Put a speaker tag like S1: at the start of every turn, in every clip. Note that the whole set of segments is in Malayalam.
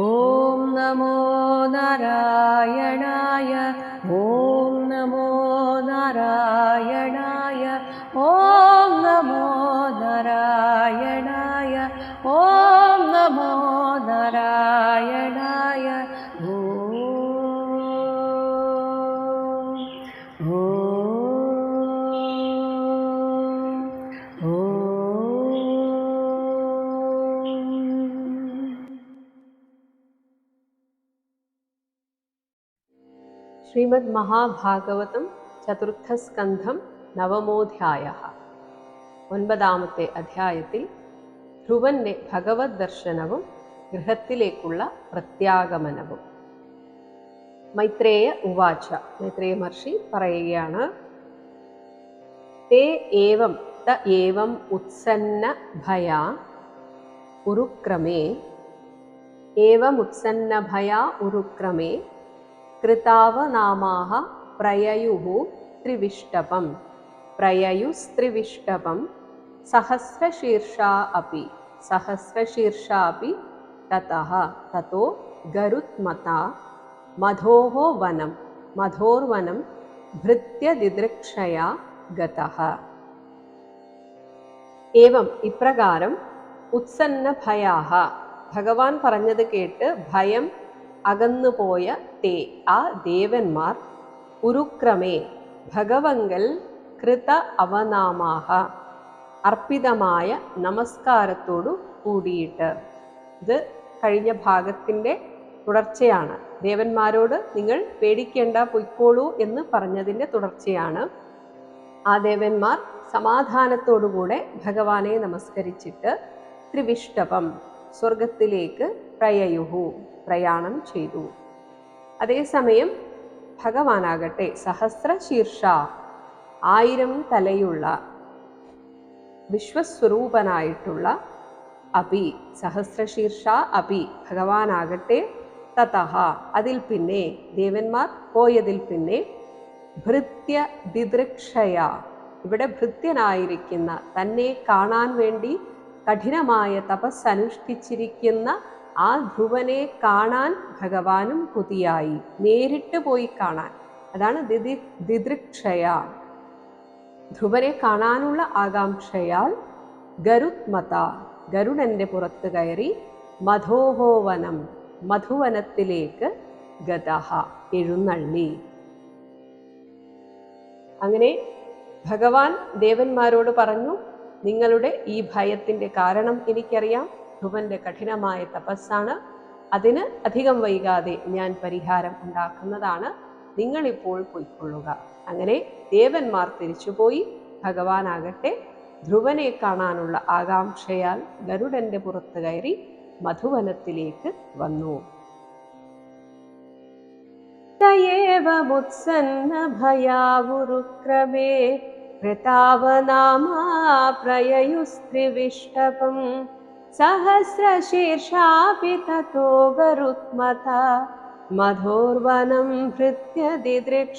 S1: ॐ नमो नारायणाय
S2: ശ്രീമദ് മഹാഭാഗവതം ചതുർത്ഥസ്കന്ധം നവമോധ്യായ. ഒൻപതാമത്തെ അധ്യായത്തിൽ ധ്രുവന്റെ ഭഗവത് ദർശനവും ഗൃഹത്തിലേക്കുള്ള പ്രത്യാഗമനവും. മൈത്രേയ ഉവാച. മൈത്രേയ മഹർഷി പറയുകയാണ് തേ ഏവം ത ഏവം ഉത്സന്ന ഭയാ ഉരുക്രമേ. ഏവമുത്സന്ന ഭയാ ഉരുക്രമേ. कृतावनामाः प्रययुः त्रिविष्टपं प्रययुस्त्रिविष्टपं सहस्रशीर्षा अपि सहस्रशीर्षा अपि ततः ततो गरुत्मता मधोः वनं मधोर्वनं ഭൃത്യദിദൃക്ഷയാ ഗതഃ ഏവം ഇപ്രകാരം ഉത്സന്ന ഭയാഹ ഭഗവാൻ പറഞ്ഞത് കേട്ട് ഭയം അകന്നുപോയ തേ ആ ദേവന്മാർ ഉരുക്രമേ ഭഗവങ്കൽ കൃത അവനാമാഹ അർപ്പിതമായ നമസ്കാരത്തോടു കൂടിയിട്ട് ഇത് കഴിഞ്ഞ ഭാഗത്തിന്റെ തുടർച്ചയാണ്. ദേവന്മാരോട് നിങ്ങൾ പേടിക്കേണ്ട പൊയ്ക്കോളൂ എന്ന് പറഞ്ഞതിന്റെ തുടർച്ചയാണ്. ആ ദേവന്മാർ സമാധാനത്തോടുകൂടെ ഭഗവാനെ നമസ്കരിച്ചിട്ട് ത്രിവിഷ്ടപം സ്വർഗത്തിലേക്ക് പ്രയയുഹു പ്രയാണം ചെയ്തു. അതേസമയം ഭഗവാനാകട്ടെ സഹസ്രശീർഷ ആയിരം തലയുള്ള വിശ്വസ്വരൂപനായിട്ടുള്ള അപി സഹസ്രശീർഷ അപി ഭഗവാനാകട്ടെ തതഹ. അതിൽ പിന്നെ ദേവന്മാർ പോയതിൽ പിന്നെ ഭൃത്യ ദിദൃക്ഷയ. ഇവിടെ ഭൃത്യനായിരിക്കുന്ന തന്നെ കാണാൻ വേണ്ടി കഠിനമായ തപസ് അനുഷ്ഠിച്ചിരിക്കുന്ന ആ ധ്രുവനെ കാണാൻ ഭഗവാനും കൊതിയായി. നേരിട്ട് പോയി കാണാൻ. അതാണ് ദിദി ദിദൃക്ഷയ. ധ്രുവനെ കാണാനുള്ള ആകാംക്ഷയാൽ ഗരുത്മത ഗരുഡന്റെ പുറത്ത് കയറി മധോഹോവനം മധുവനത്തിലേക്ക് ഗതഹ എഴുന്നള്ളി. അങ്ങനെ ഭഗവാൻ ദേവന്മാരോട് പറഞ്ഞു നിങ്ങളുടെ ഈ ഭയത്തിന്റെ കാരണം എനിക്കറിയാം. ധ്രുവന്റെ കഠിനമായ തപസ്സാണ്. അതിന് അധികം വൈകാതെ ഞാൻ പരിഹാരം ഉണ്ടാക്കുന്നതാണ്. നിങ്ങളിപ്പോൾ പൊയ്ക്കൊള്ളുക. അങ്ങനെ ദേവന്മാർ തിരിച്ചുപോയി. ഭഗവാനാകട്ടെ ധ്രുവനെ കാണാനുള്ള ആകാംക്ഷയാൽ ഗരുഡന്റെ പുറത്ത് കയറി മധുവനത്തിലേക്ക് വന്നു. ഭയാവുരുക്രമേ പ്രതാപനാമാ പ്രയയുസ്ത്രിവിഷ്ടപം ततो गरुत्मथ मधोर्वनं ഭൃത്യദിദൃക്ഷയാഗത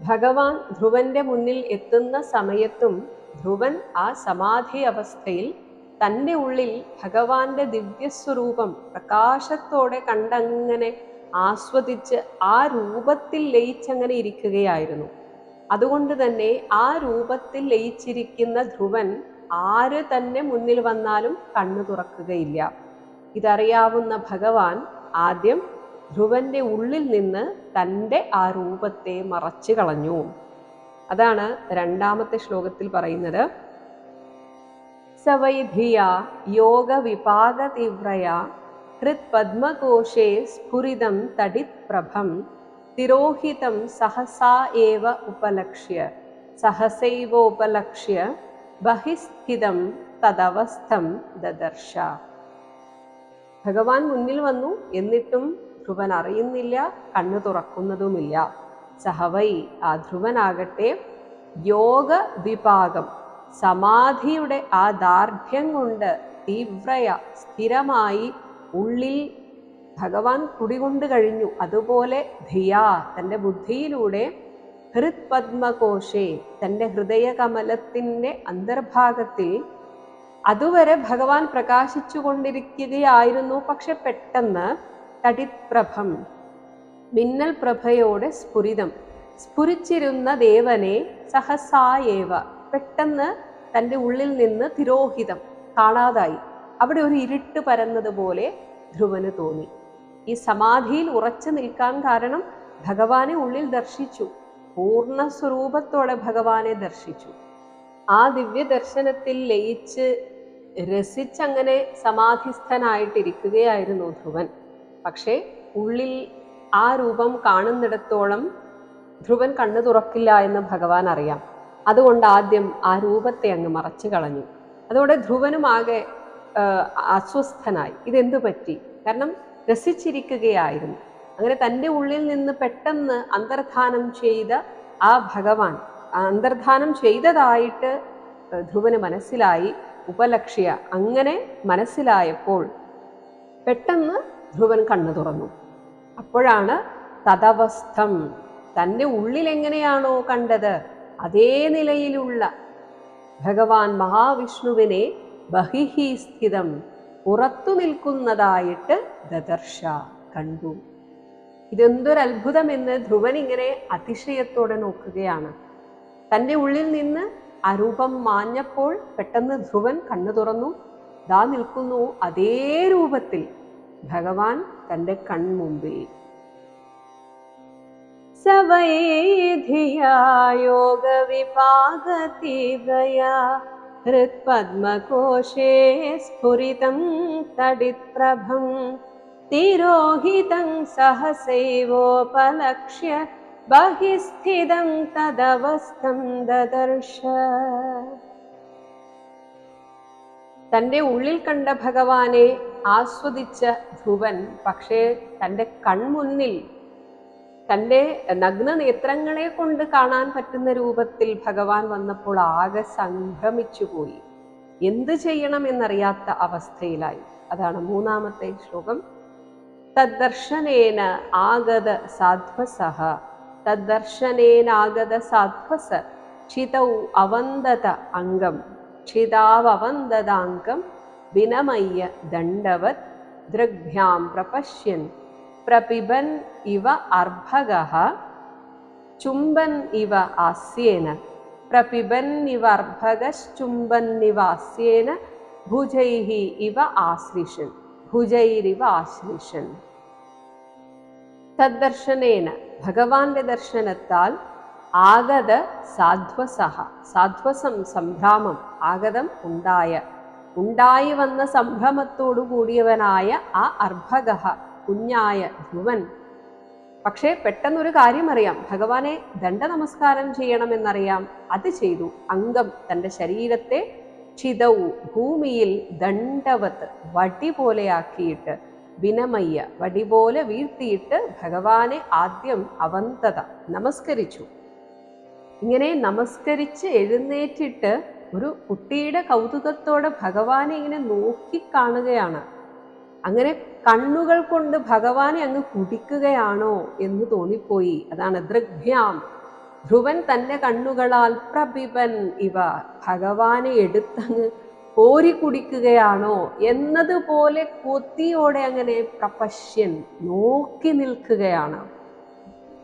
S2: ഭഗവാൻ ധ്രുവന്റെ മുന്നിൽ എത്തുന്ന സമയത്തും ധ്രുവൻ ആ സമാധി അവസ്ഥയിൽ തന്റെ ഉള്ളിൽ ഭഗവാന്റെ ദിവ്യസ്വരൂപം പ്രകാശത്തോടെ കണ്ടങ്ങനെ ആസ്വദിച്ച് ആ രൂപത്തിൽ ലയിച്ചങ്ങനെ ഇരിക്കുകയായിരുന്നു. അതുകൊണ്ട് തന്നെ ആ രൂപത്തിൽ ലയിച്ചിരിക്കുന്ന ധ്രുവൻ ആര് തന്നെ മുന്നിൽ വന്നാലും കണ്ണു തുറക്കുകയില്ല. ഇതറിയാവുന്ന ഭഗവാൻ ആദ്യം ധ്രുവന്റെ ഉള്ളിൽ നിന്ന് തന്റെ ആ രൂപത്തെ മറച്ചു കളഞ്ഞു. അതാണ് രണ്ടാമത്തെ ശ്ലോകത്തിൽ പറയുന്നത്. സവൈധിയ യോഗ വിപാക തീവ്രയ ഹൃത്പദ്മകോശേ സ്ഫുരിതം തടിത് പ്രഭം തിരോഹിതം സഹസാ ഏവ ഉപലക്ഷ്യ സഹസൈവോപലക്ഷ്യ ബഹിസ്ഥിതം തദവസ്ഥം ദദർശ. ഭഗവാൻ മുന്നിൽ വന്നു എന്നിട്ടും ധ്രുവൻ അറിയുന്നില്ല കണ്ണു തുറക്കുന്നതുമില്ല. സഹവൈ ആ ധ്രുവനാകട്ടെ യോഗ വിഭാഗം സമാധിയുടെ ആ ദാർഢ്യം കൊണ്ട് തീവ്രയ സ്ഥിരമായി ഉള്ളിൽ ഭഗവാൻ കുടികൊണ്ട് കഴിഞ്ഞു. അതുപോലെ ധിയാ തന്റെ ബുദ്ധിയിലൂടെ ഹൃത്പത്മകോശേ തന്റെ ഹൃദയകമലത്തിന്റെ അന്തർഭാഗത്തിൽ അതുവരെ ഭഗവാൻ പ്രകാശിച്ചു കൊണ്ടിരിക്കുകയായിരുന്നു പക്ഷെ പെട്ടെന്ന് തടിപ്രഭം മിന്നൽ പ്രഭയോടെ സ്ഫുരിതം. സ്ഫുരിച്ചിരുന്ന ദേവനെ സഹസായേവ പെട്ടെന്ന് തന്റെ ഉള്ളിൽ നിന്ന് തിരോഹിതം കാണാതായി. അവിടെ ഒരു ഇരുട്ട് പരന്നതുപോലെ ധ്രുവന് തോന്നി. ഈ സമാധിയിൽ ഉറച്ചു നിൽക്കാൻ കാരണം ഭഗവാനെ ഉള്ളിൽ ദർശിച്ചു. പൂർണ സ്വരൂപത്തോടെ ഭഗവാനെ ദർശിച്ചു. ആ ദിവ്യ ദർശനത്തിൽ ലയിച്ച് രസിച്ചങ്ങനെ സമാധിസ്ഥനായിട്ടിരിക്കുകയായിരുന്നു ധ്രുവൻ. പക്ഷേ ഉള്ളിൽ ആ രൂപം കാണുന്നിടത്തോളം ധ്രുവൻ കണ്ണു തുറക്കില്ല എന്ന് ഭഗവാൻ അറിയാം. അതുകൊണ്ട് ആദ്യം ആ രൂപത്തെ അങ്ങ് മറച്ചു കളഞ്ഞു. അതോടെ ധ്രുവനും ആകെ അസ്വസ്ഥനായി. ഇതെന്തു പറ്റി? കാരണം രസിച്ചിരിക്കുകയായിരുന്നു. അങ്ങനെ തന്റെ ഉള്ളിൽ നിന്ന് പെട്ടെന്ന് അന്തർധാനം ചെയ്ത ആ ഭഗവാൻ അന്തർധാനം ചെയ്തതായിട്ട് ധ്രുവന് മനസ്സിലായി. ഉപലക്ഷ്യ അങ്ങനെ മനസ്സിലായപ്പോൾ പെട്ടെന്ന് ധ്രുവൻ കണ്ണു തുറന്നു. അപ്പോഴാണ് തദവസ്ഥം. തന്റെ ഉള്ളിൽ എങ്ങനെയാണോ കണ്ടത് അതേ നിലയിലുള്ള ഭഗവാൻ മഹാവിഷ്ണുവിനെ ബഹിഹി സ്ഥിതം പുറത്തു നിൽക്കുന്നതായിട്ട് ദദർശ കണ്ടു. ഇതെന്തൊരു അത്ഭുതമെന്ന് ധ്രുവൻ ഇങ്ങനെ അതിശയത്തോടെ നോക്കുകയാണ്. തന്റെ ഉള്ളിൽ നിന്ന് ആ രൂപം മാഞ്ഞപ്പോൾ പെട്ടെന്ന് ധ്രുവൻ കണ്ണു തുറന്നു. ദാ നിൽക്കുന്നു അതേ രൂപത്തിൽ ഭഗവാൻ തന്റെ കൺമുമ്പിൽ. സവൈധിയാ യോഗവിപാകതീവ്രയാ ഹൃത്പദ്മകോശേ സ്ഫുരിതം തടിപ്രഭം തിരോഹിതം സഹസൈവോപലക്ഷ്യ ബഹിസ്ഥിതം തദവസ്ഥം ദദർശ തൻ്റെ ഉള്ളിൽ കണ്ട ഭഗവാനെ ആസ്വദിച്ച ധ്രുവൻ പക്ഷേ തൻ്റെ കൺമുന്നിൽ തന്റെ നഗ്ന നേത്രങ്ങളെ കൊണ്ട് കാണാൻ പറ്റുന്ന രൂപത്തിൽ ഭഗവാൻ വന്നപ്പോൾ ആകെ സംഭ്രമിച്ചുപോയി എന്ത് ചെയ്യണം എന്നറിയാത്ത അവസ്ഥയിലായി. അതാണ് മൂന്നാമത്തെ ശ്ലോകം. തദ്ദർശനേന ആഗത സാധ്വസഹ തദ്ദർശനേനാഗത സാധ്വസ. ക്ഷിതൗ അവന്തത അംഗം. ക്ഷിതാവന്തതാംഗം വിനമയ്യ ദണ്ഡവത്. ദൃഗ്ഭ്യാം പ്രപശ്യൻ. പ്രപിബൻ ഇവ അർഭക ചുംബൻ ഇവ ആസ്യേന. പ്രപിബൻ ഇവ അർഭകശ്ചുംബന്നിവ ആസ്യേന ഭുജൈ ഇവ ആശ്ലിഷൻ ഭുജൈരിവ ആശ്ലിഷൻ തദ്ദർശനേന ഭഗവാന്റെ ദർശനത്താൽ ആഗത സാധ്വസഹ സാധ്വസം സംഭ്രാമം ആഗതം ഉണ്ടായ ഉണ്ടായി വന്ന സംഭ്രമത്തോടു കൂടിയവനായ ആ അർഭകഃ കുഞ്ഞായ ധ്രുവൻ പക്ഷേ പെട്ടെന്നൊരു കാര്യം അറിയാം ഭഗവാനെ ദണ്ഡ നമസ്കാരം ചെയ്യണമെന്നറിയാം. അത് ചെയ്തു. അംഗം തന്റെ ശരീരത്തെ ക്ഷിതവു ഭൂമിയിൽ ദണ്ഡവത്ത് വടി പോലെയാക്കിയിട്ട് വിനമയ്യ വടി പോലെ വീഴ്ത്തിയിട്ട് ഭഗവാനെ ആദ്യം അവന്തത നമസ്കരിച്ചു. ഇങ്ങനെ നമസ്കരിച്ച് എഴുന്നേറ്റിട്ട് ഒരു കുട്ടിയുടെ കൗതുകത്തോടെ ഭഗവാനെ ഇങ്ങനെ നോക്കിക്കാണുകയാണ് അങ്ങനെ കണ്ണുകൾ കൊണ്ട് ഭഗവാനെ അങ്ങ് കുടിക്കുകയാണോ എന്ന് തോന്നിപ്പോയി. അതാണ് ദൃഗ്ഭ്യാം. ധ്രുവൻ തന്റെ കണ്ണുകളാൽ പ്രഭിപൻ ഇവ. ഭഗവാനെ എടുത്തങ്ങ് കോരി കുടിക്കുകയാണോ എന്നതുപോലെ കൊത്തിയോടെ അങ്ങനെ പ്രപശ്യൻ നോക്കി നിൽക്കുകയാണ്.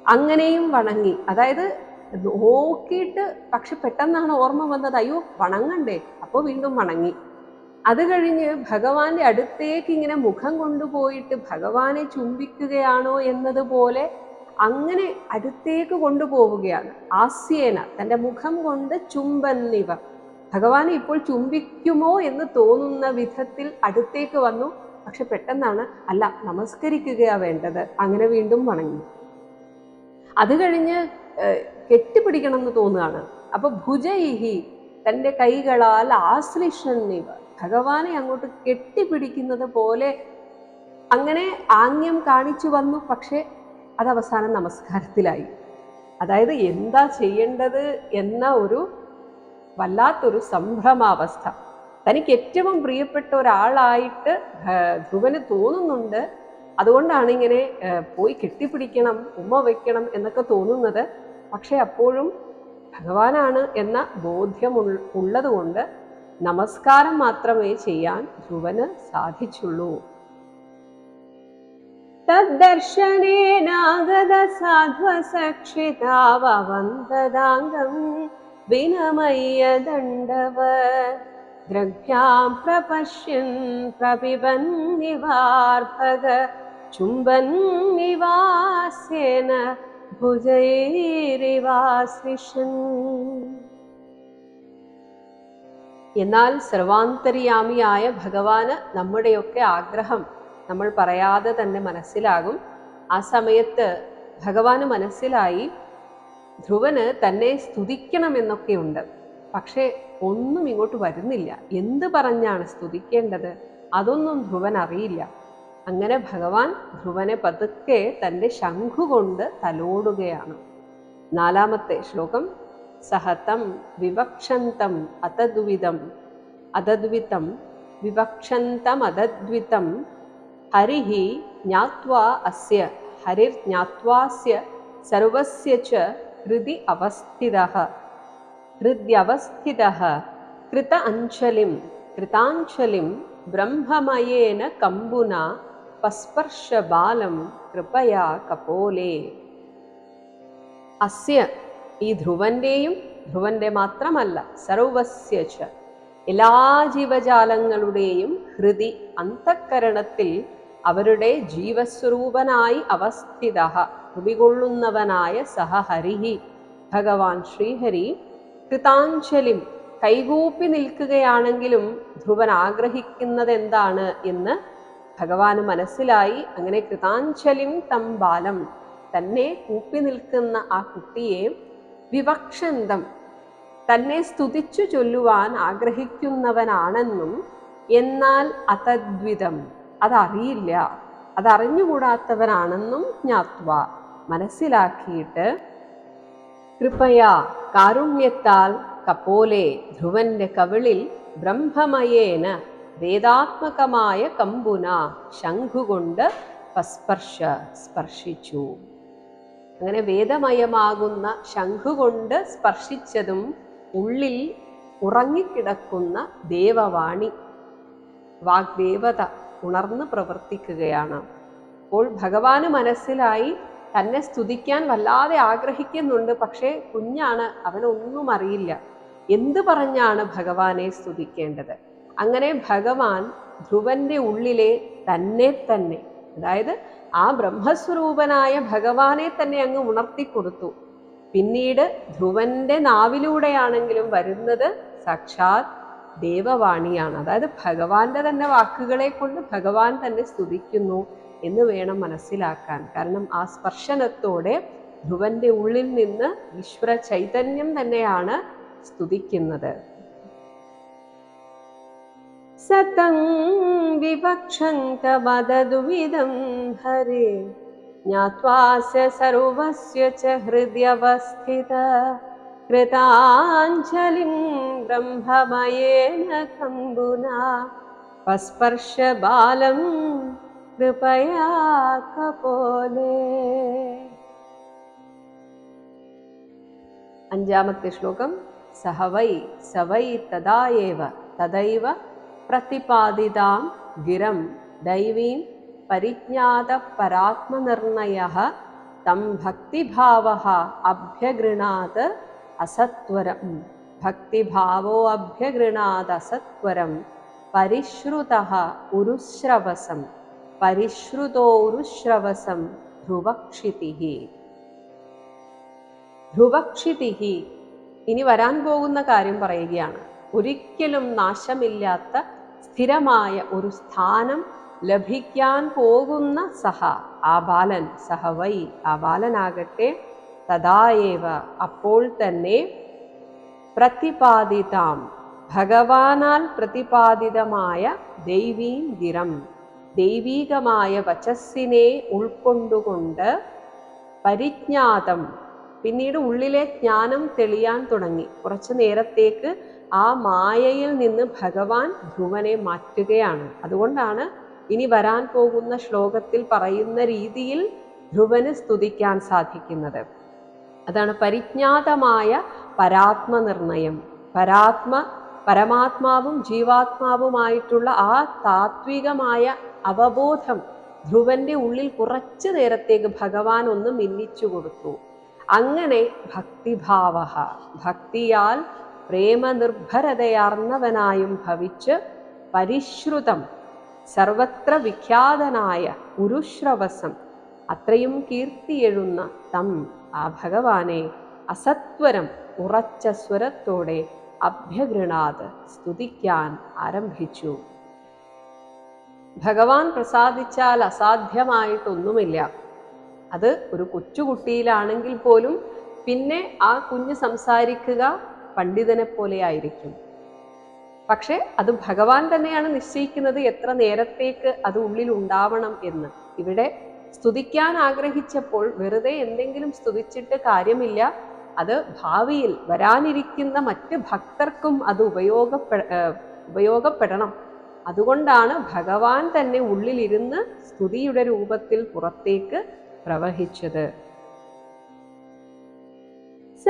S2: അങ്ങനെയും വണങ്ങി. അതായത് നോക്കിയിട്ട് പക്ഷെ പെട്ടെന്നാണ് ഓർമ്മ വന്നത്. അയ്യോ വണങ്ങണ്ടേ. അപ്പോൾ വീണ്ടും വണങ്ങി. അത് കഴിഞ്ഞ് ഭഗവാന്റെ അടുത്തേക്ക് ഇങ്ങനെ മുഖം കൊണ്ടുപോയിട്ട് ഭഗവാനെ ചുംബിക്കുകയാണോ എന്നതുപോലെ അങ്ങനെ അടുത്തേക്ക് കൊണ്ടുപോവുകയാണ്. ആസ്യേന തന്റെ മുഖം കൊണ്ട് ചുംബന്നിവ ഭഗവാനെ ഇപ്പോൾ ചുംബിക്കുമോ എന്ന് തോന്നുന്ന വിധത്തിൽ അടുത്തേക്ക് വന്നു. പക്ഷെ പെട്ടെന്നാണ് അല്ല നമസ്കരിക്കുകയാ വേണ്ടത്. അങ്ങനെ വീണ്ടും വണങ്ങി. അത് കഴിഞ്ഞ് കെട്ടിപ്പിടിക്കണം എന്ന് തോന്നുകയാണ്. അപ്പൊ ഭുജൈഹി തന്റെ കൈകളാൽ ആശ്ലിഷന്നിവ ഭഗവാനെ അങ്ങോട്ട് കെട്ടിപ്പിടിക്കുന്നത് പോലെ അങ്ങനെ ആംഗ്യം കാണിച്ചു വന്നു. പക്ഷേ അത് അവസാനം നമസ്കാരത്തിലായി. അതായത് എന്താ ചെയ്യേണ്ടത് എന്ന ഒരു വല്ലാത്തൊരു സംഭ്രമാവസ്ഥ. തനിക്ക് ഏറ്റവും പ്രിയപ്പെട്ട ഒരാളായിട്ട് ധ്രുവന് തോന്നുന്നുണ്ട്. അതുകൊണ്ടാണ് ഇങ്ങനെ പോയി കെട്ടിപ്പിടിക്കണം ഉമ്മ വയ്ക്കണം എന്നൊക്കെ തോന്നുന്നത്. പക്ഷെ അപ്പോഴും ഭഗവാനാണ് എന്ന ബോധ്യം ഉള്ളതുകൊണ്ട് നമസ്കാരം മാത്രമേ ചെയ്യാൻ ധ്രുവന് സാധിച്ചുള്ളൂ തദ്ദർശനേനാഗത സാധ്വസക്ഷിതാവന്തദാംഗം വിനമയ്യ ദണ്ഡവ ദ്രഭ്യാം പ്രപശ്യൻ പ്രപിബൻ നിവാർഭക ചുംബൻ നിവാസ്യേന ഭുജൈരിവാസ്വിഷൻ എന്നാൽ സർവാന്തര്യാമിയായ ഭഗവാന് നമ്മുടെയൊക്കെ ആഗ്രഹം നമ്മൾ പറയാതെ തന്നെ മനസ്സിലാകും. ആ സമയത്ത് ഭഗവാന് മനസ്സിലായി ധ്രുവന് തന്നെ സ്തുതിക്കണമെന്നൊക്കെയുണ്ട് പക്ഷേ ഒന്നും ഇങ്ങോട്ട് വരുന്നില്ല. എന്ത് പറഞ്ഞാണ് സ്തുതിക്കേണ്ടത്? അതൊന്നും ധ്രുവൻ അറിയില്ല. അങ്ങനെ ഭഗവാൻ ധ്രുവനെ പതുക്കെ തന്റെ ശംഖു കൊണ്ട് തലോടുകയാണ്. നാലാമത്തെ ശ്ലോകം. सह तं विवक्षन्तम् अतद्विदम् अदद्वितं विवक्षन्तमदद्वितं हरिः ज्ञात्वा अस्य हरिर्ज्ञात्वास्य सर्वस्य च हृदि अवस्थितः। हृद्यवस्थितः कृत अञ्चलिं कृताञ्चलिं ब्रह्ममयेन कम्बुना विवक्षन्तस्पर्शबालं कृपया कपोले। अस्य ഈ ധ്രുവന്റെയും ധ്രുവന്റെ മാത്രമല്ല സർവസ്യ ച. എല്ലാ ജീവജാലങ്ങളുടെയും ഹൃദി അന്തക്കരണത്തിൽ അവരുടെ ജീവസ്വരൂപനായി അവസ്ഥിത. കുടികൊള്ളുന്നവനായ സഹ ഹരിഹി. ഭഗവാൻ ശ്രീഹരി കൃതാഞ്ജലിം കൈകൂപ്പി നിൽക്കുകയാണെങ്കിലും ധ്രുവൻ ആഗ്രഹിക്കുന്നത് എന്താണ് എന്ന് ഭഗവാന് മനസ്സിലായി. അങ്ങനെ കൃതാഞ്ജലിം തം ബാലം തന്നെ കൂപ്പി നിൽക്കുന്ന ആ കുട്ടിയെ വിവക്ഷന്തം. തന്നെ സ്തുതിച്ചു ചൊല്ലുവാൻ ആഗ്രഹിക്കുന്നവനാണെന്നും എന്നാൽ അതദ്വിതം അതറിയില്ല അതറിഞ്ഞുകൂടാത്തവനാണെന്നും ജ്ഞാത്വ മനസ്സിലാക്കിയിട്ട് കൃപയാ കാരുണ്യത്താൽ കപോലെ ധ്രുവന്റെ കവിളിൽ ബ്രഹ്മമയേന വേദാത്മകമായ കമ്പുന ശംഖുകൊണ്ട് പസ്പർശ സ്പർശിച്ചു. അങ്ങനെ വേദമയമാകുന്ന ശംഖുകൊണ്ട് സ്പർശിച്ചതും ഉള്ളിൽ ഉറങ്ങിക്കിടക്കുന്ന ദേവവാണി. വാഗ്ദേവത ഉണർന്ന് പ്രവർത്തിക്കുകയാണ്. അപ്പോൾ ഭഗവാന് മനസ്സിലായി തന്നെ സ്തുതിക്കാൻ വല്ലാതെ ആഗ്രഹിക്കുന്നുണ്ട് പക്ഷേ കുഞ്ഞാണ് അവനൊന്നും അറിയില്ല എന്ത് പറഞ്ഞാണ് ഭഗവാനെ സ്തുതിക്കേണ്ടത്? അങ്ങനെ ഭഗവാൻ ധ്രുവന്റെ ഉള്ളിലെ തന്നെ തന്നെ അതായത് ആ ബ്രഹ്മസ്വരൂപനായ ഭഗവാനെ തന്നെ അങ്ങ് ഉണർത്തിക്കൊടുത്തു പിന്നീട് ധ്രുവന്റെ നാവിലൂടെയാണെങ്കിലും വരുന്നത് സാക്ഷാത് ദേവവാണിയാണ്. അതായത് ഭഗവാന്റെ തന്നെ വാക്കുകളെ കൊണ്ട് ഭഗവാൻ തന്നെ സ്തുതിക്കുന്നു എന്ന് വേണം മനസ്സിലാക്കാൻ. കാരണം ആ സ്പർശനത്തോടെ ധ്രുവന്റെ ഉള്ളിൽ നിന്ന് ഈശ്വര ചൈതന്യം തന്നെയാണ് സ്തുതിക്കുന്നത്. सतं विवक्षन्त वदतुमिदं हरे ज्ञात्वास्य सर्वस्य च हृद्यवस्थित। कृताञ्जलिं ब्रह्ममये नस्पर्श बालं कृपया कपोले। अञ्जामत्यश्लोकं सह वै स वै तदा एव तदैव ദൈവീം പരിജ്ഞാത പരാത്മനിർണയ തം ഭക്തിഭാവ അഭ്യഗൃണാത് അസത്വരം. ഭക്തിഭാവോ അഭ്യഗൃണാത് അസത്വരം. പരിശ്രുത ഉരുശ്രവസം. പരിശ്രുതോരുശ്രവസം ധ്രുവക്ഷിതി. ധ്രുവക്ഷിതിഹി ഇനി വരാൻ പോകുന്ന കാര്യം പറയുകയാണ്. ഒരിക്കലും നാശമില്ലാത്ത സ്ഥിരമായ ഒരു സ്ഥാനം ലഭിക്കാൻ പോകുന്ന സഹ ആ ബാലൻ സഹ വൈ ആ ബാലനാകട്ടെ തഥായേവ. അപ്പോൾ തന്നെ പ്രതിപാദിതാം. ഭഗവാനാൽ പ്രതിപാദിതമായ ദൈവീന്ദിരം ദൈവീകമായ വചസ്സിനെ ഉൾക്കൊണ്ടുകൊണ്ട് പരിജ്ഞാതം. പിന്നീട് ഉള്ളിലെ ജ്ഞാനം തെളിയാൻ തുടങ്ങി. കുറച്ചു നേരത്തേക്ക് ആ മായയിൽ നിന്ന് ഭഗവാൻ ധ്രുവനെ മാറ്റുകയാണ്. അതുകൊണ്ടാണ് ഇനി വരാൻ പോകുന്ന ശ്ലോകത്തിൽ പറയുന്ന രീതിയിൽ ധ്രുവന് സ്തുതിക്കാൻ സാധിക്കുന്നത്. അതാണ് പരിജ്ഞാതമായ പരാത്മനിർണയം. പരാത്മ പരമാത്മാവും ജീവാത്മാവുമായിട്ടുള്ള ആ താത്വികമായ അവബോധം ധ്രുവന്റെ ഉള്ളിൽ കുറച്ചു നേരത്തേക്ക് ഭഗവാൻ ഒന്ന് മിന്നിച്ചു കൊടുത്തു. അങ്ങനെ ഭക്തിഭാവ ഭക്തിയാൽ പ്രേമനിർഭരതയാർന്നവനായും ഭവിച്ച് പരിശ്രുതം സർവത്ര വിഖ്യാതനായ ഉരുശ്രവസം അത്രയും കീർത്തിയെഴുന്ന തം ആ ഭഗവാനെ അസത്വരം ഉറച്ച സ്വരത്തോടെ അഭ്യഗൃണാത് സ്തുതിക്കാൻ ആരംഭിച്ചു. ഭഗവാൻ പ്രസാദിച്ചാൽ അസാധ്യമായിട്ടൊന്നുമില്ല. അത് ഒരു കൊച്ചുകുട്ടിയിലാണെങ്കിൽ പോലും പിന്നെ ആ കുഞ്ഞ് സംസാരിക്കുക പണ്ഡിതനെ പോലെ ആയിരിക്കും പക്ഷെ അത് ഭഗവാൻ തന്നെയാണ് നിശ്ചയിക്കുന്നത് എത്ര നേരത്തേക്ക് അത് ഉള്ളിൽ ഉണ്ടാവണം എന്ന്. ഇവിടെ സ്തുതിക്കാൻ ആഗ്രഹിച്ചപ്പോൾ വെറുതെ എന്തെങ്കിലും സ്തുതിച്ചിട്ട് കാര്യമില്ല. അത് ഭാവിയിൽ വരാനിരിക്കുന്ന മറ്റ് ഭക്തർക്കും അത് ഉപയോഗപ്പെ ഉപയോഗപ്പെടണം. അതുകൊണ്ടാണ് ഭഗവാൻ തന്നെ ഉള്ളിലിരുന്ന് സ്തുതിയുടെ രൂപത്തിൽ പുറത്തേക്ക് പ്രവഹിച്ചത്. स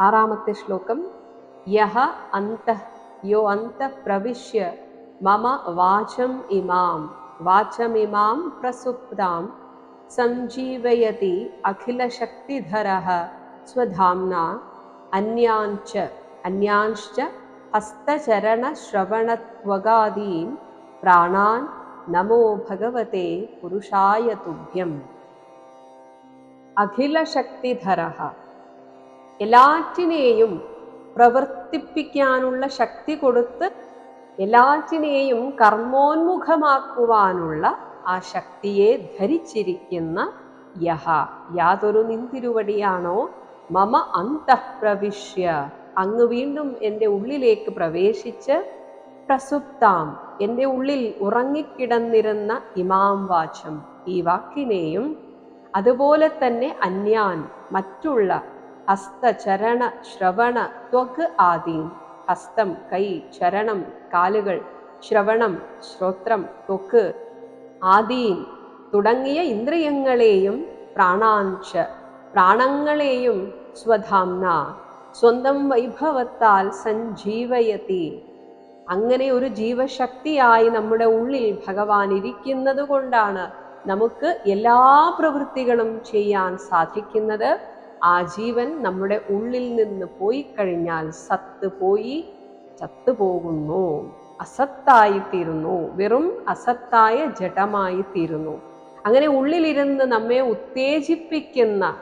S2: आरामते श्लोकं यः अन्तः यो अन्तः प्रविश्य मम वाचम् इमां वाचमिमां प्रसुप्तां सञ्जीवयति अखिलशक्तिधरः स्वधाम्ना अन्याञ्च हस्तचरणश्रवणत्वगादीन् प्राणान् नमो भगवते पुरुषाय तुभ्यम्। अखिलशक्तिधरः। എല്ലാറ്റിനെയും പ്രവർത്തിപ്പിക്കാനുള്ള ശക്തി കൊടുത്ത് എല്ലാറ്റിനെയും കർമ്മോന്മുഖമാക്കുവാനുള്ള ആ ശക്തിയെ ധരിച്ചിരിക്കുന്ന യഹ. യാതൊരു നിന്തിരുവടിയാണോ? മമ അന്തഃപ്രവിശ്യ. അങ്ങ് വീണ്ടും എന്റെ ഉള്ളിലേക്ക് പ്രവേശിച്ച് പ്രസുപ്താം. എന്റെ ഉള്ളിൽ ഉറങ്ങിക്കിടന്നിരുന്ന ഇമാം വാചം ഈ വാക്കിനെയും അതുപോലെ തന്നെ അന്യാൻ മറ്റുള്ള ഹസ്തചരണ ശ്രവണ ത്വക് ആദീൻ ഹസ്തം കൈ ചരണം കാലുകൾ ശ്രവണം ശ്രോത്രം ത്വക്ക് ആദീൻ തുടങ്ങിയ ഇന്ദ്രിയങ്ങളെയും പ്രാണാഞ്ച പ്രാണങ്ങളെയും സ്വധാംന സ്വന്തം വൈഭവത്താൽ സഞ്ജീവയതി. അങ്ങനെ ഒരു ജീവശക്തിയായി നമ്മുടെ ഉള്ളിൽ ഭഗവാൻ ഇരിക്കുന്നത് കൊണ്ടാണ് നമുക്ക് എല്ലാ പ്രവൃത്തികളും ചെയ്യാൻ സാധിക്കുന്നത്. ആ ജീവൻ നമ്മുടെ ഉള്ളിൽ നിന്ന് പോയി കഴിഞ്ഞാൽ സത്ത് പോയി ചത്തുപോകുന്നു. അസത്തായി തീരുന്നു. വെറും അസത്തായ ജഡമായി തീരുന്നു. അങ്ങനെ ഉള്ളിലിരുന്ന് നമ്മെ ഉത്തേജിപ്പിക്കുന്ന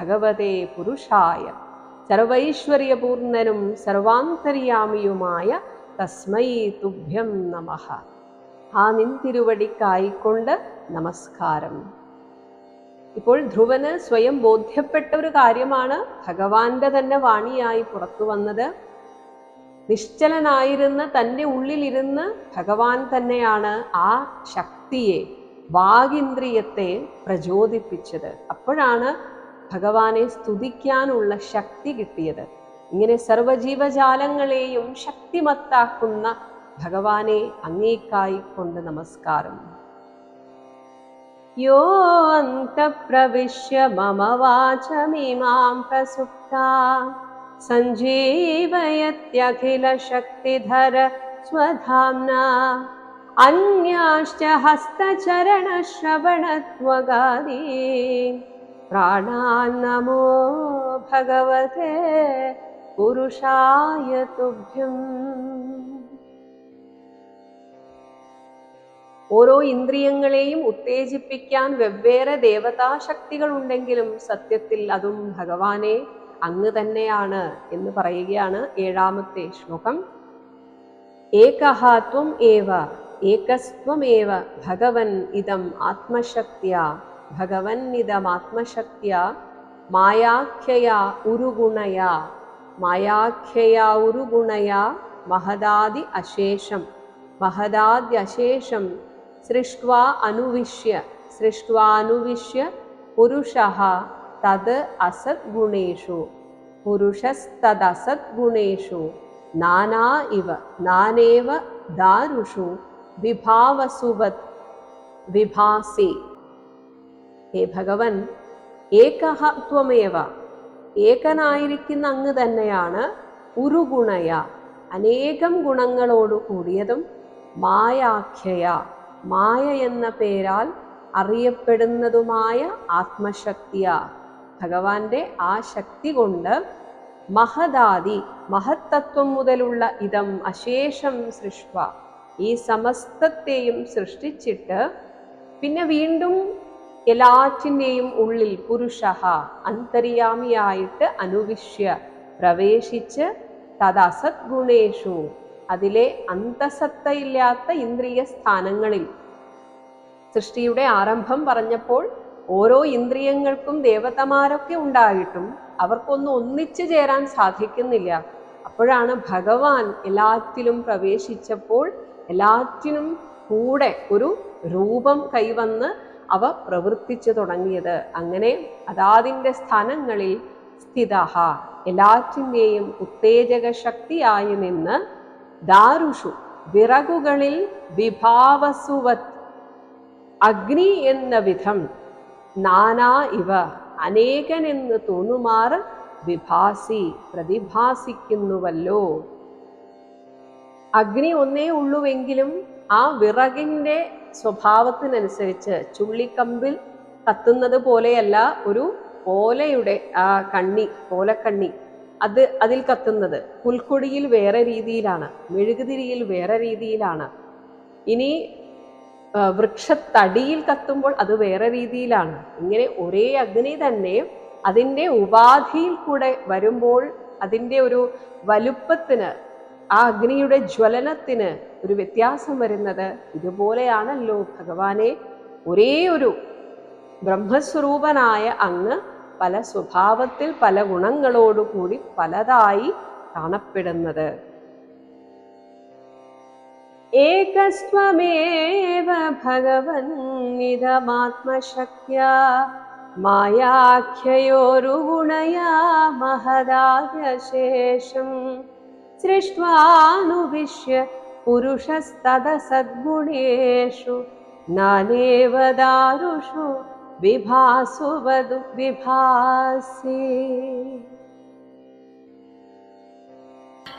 S2: ഭഗവതേ പുരുഷായ സർവൈശ്വര്യപൂർണനും സർവാന്തര്യാമിയുമായ തസ്മൈ തുഭ്യം നമ. ആ നിൻ നിൻതിരുവടിക്കായിക്കൊണ്ട് നമസ്കാരം. ഇപ്പോൾ ധ്രുവന് സ്വയം ബോധ്യപ്പെട്ട ഒരു കാര്യമാണ് ഭഗവാന്റെ തന്നെ വാണിയായി പുറത്തു വന്നത്. നിശ്ചലനായിരുന്ന തന്റെ ഉള്ളിലിരുന്ന് ഭഗവാൻ തന്നെയാണ് ആ ശക്തിയെ വാഗിന്ദ്രിയത്തെ പ്രചോദിപ്പിച്ചത്. അപ്പോഴാണ് ഭഗവാനെ സ്തുതിക്കാനുള്ള ശക്തി കിട്ടിയത്. ഇങ്ങനെ സർവജീവജാലങ്ങളെയും ശക്തിമത്താക്കുന്ന ഭഗവാനെ അങ്ങേക്കായിക്കൊണ്ട് നമസ്കാരം. योऽन्त प्रविश्य मम वाचमिमां प्रसुप्ता। सञ्जीवयत्यखिलशक्तिधर स्वधाम्ना। अन्याश्च हस्तचरणश्रवणत्वगादि। प्राणान्नमो भगवते पुरुषाय तुभ्यम्। ഓരോ ഇന്ദ്രിയങ്ങളെയും ഉത്തേജിപ്പിക്കാൻ വെവ്വേറെ ദേവതാശക്തികൾ ഉണ്ടെങ്കിലും സത്യത്തിൽ അതും ഭഗവാനെ അങ്ങ് തന്നെയാണ് എന്ന് പറയുകയാണ് ഏഴാമത്തെ ശ്ലോകം. ഏകഹാത്വം ഏവ ഏകസ്വമേവ ഭഗവൻ ഇതം ആത്മശക്തിയ ഭഗവൻ ഇതം ആത്മശക്തിയ മായാഖ്യയ ഉരുഗുണയ മായാഖ്യയാവുരുഗുണയാ മഹദാദി അശേഷം മഹദാദ്യശേഷം സൃഷ്ട്വാ അനുവിശ്യ. സൃഷ്ട്വാനുവിശ്യ പുരുഷ തത് അസദ്ഗുണേഷു പുരുഷസ്തദസദ്ഗുണേഷു നാനാ ഇവ നാനേവ ദാരുഷു. വിഭാവസുവത് വിഭാസി. ഹേ ഭഗവൻ ഏകഹ ത്വമേവ. ഏകനായിരിക്കുന്ന അങ്ങ് തന്നെയാണ് ഉരുഗുണയ അനേകം ഗുണങ്ങളോട് കൂടിയതും മായാഖ്യയ. മായ എന്ന പേരാൽ അറിയപ്പെടുന്നതുമായ ആത്മശക്തിയ. ഭഗവാന്റെ ആ ശക്തി കൊണ്ട് മഹദാദി മഹത്തത്വം മുതലുള്ള ഇതം അശേഷം സൃഷ്വ ഈ സമസ്തത്തെയും സൃഷ്ടിച്ചിട്ട് പിന്നെ വീണ്ടും എല്ലാറ്റിന്റെയും ഉള്ളിൽ പുരുഷ അന്തര്യാമിയായിട്ട് അനുവിശ്യ പ്രവേശിച്ച് തദസദ്ഗുണേഷു. അതിലെ അന്തസത്തയില്ലാത്ത ഇന്ദ്രിയ സ്ഥാനങ്ങളിൽ. സൃഷ്ടിയുടെ ആരംഭം പറഞ്ഞപ്പോൾ ഓരോ ഇന്ദ്രിയങ്ങൾക്കും ദേവതമാരൊക്കെ ഉണ്ടായിട്ടും അവർക്കൊന്നും ഒന്നിച്ചു ചേരാൻ സാധിക്കുന്നില്ല. അപ്പോഴാണ് ഭഗവാൻ എല്ലാറ്റിലും പ്രവേശിച്ചപ്പോൾ എല്ലാറ്റിനും കൂടെ ഒരു രൂപം കൈവന്ന് അവ പ്രവർത്തിച്ചു തുടങ്ങിയത്. അങ്ങനെ അതാതിന്റെ സ്ഥാനങ്ങളിൽ സ്ഥിത എല്ലാറ്റിന്റെയും ഉത്തേജക ശക്തിയായി നിന്ന് ദാരുഷു. വിറകുകളിൽ വിഭാവസുവത്. അഗ്നി എന്ന വിധം നാനാ ഇവ അനേകനെന്ന് തോന്നുമാർ വിഭാസി പ്രതിഭാസിക്കുന്നുവല്ലോ. അഗ്നി ഒന്നേ ഉള്ളുവെങ്കിലും ആ വിറകിന്റെ സ്വഭാവത്തിനനുസരിച്ച് ചുള്ളിക്കമ്പിൽ കത്തുന്നത് പോലെയല്ല ഒരു ഓലയുടെ ആ കണ്ണി ഓലക്കണ്ണി. അത് അതിൽ കത്തുന്നത് പുൽക്കൊടിയിൽ വേറെ രീതിയിലാണ് മെഴുകുതിരിയിൽ വേറെ രീതിയിലാണ്. ഇനി വൃക്ഷത്തടിയിൽ കത്തുമ്പോൾ അത് വേറെ രീതിയിലാണ്. ഇങ്ങനെ ഒരേ അഗ്നി തന്നെ അതിന്റെ ഉപാധിയിൽ കൂടെ വരുമ്പോൾ അതിന്റെ ഒരു വലുപ്പത്തിന് ആ അഗ്നിയുടെ ജ്വലനത്തിന് ഒരു വ്യത്യാസം വരുന്നത് ഇതുപോലെയാണല്ലോ. ഭഗവാനെ ഒരേ ഒരു ബ്രഹ്മസ്വരൂപനായ അങ്ങ് പല സ്വഭാവത്തിൽ പല ഗുണങ്ങളോടുകൂടി പലതായി കാണപ്പെടുന്നത്. ഏകസ്വമേവ ഏകസ്ത്വമേവ മായാഖ്യയോരു ഗുണയാ മഹദാദ്യശേഷം. സൃഷ്ടാനുവിശ്യ പുരുഷസ്തദ സദ്ഗുണേഷു നാനേവ ദാരുഷു विभासुवद् विभासे।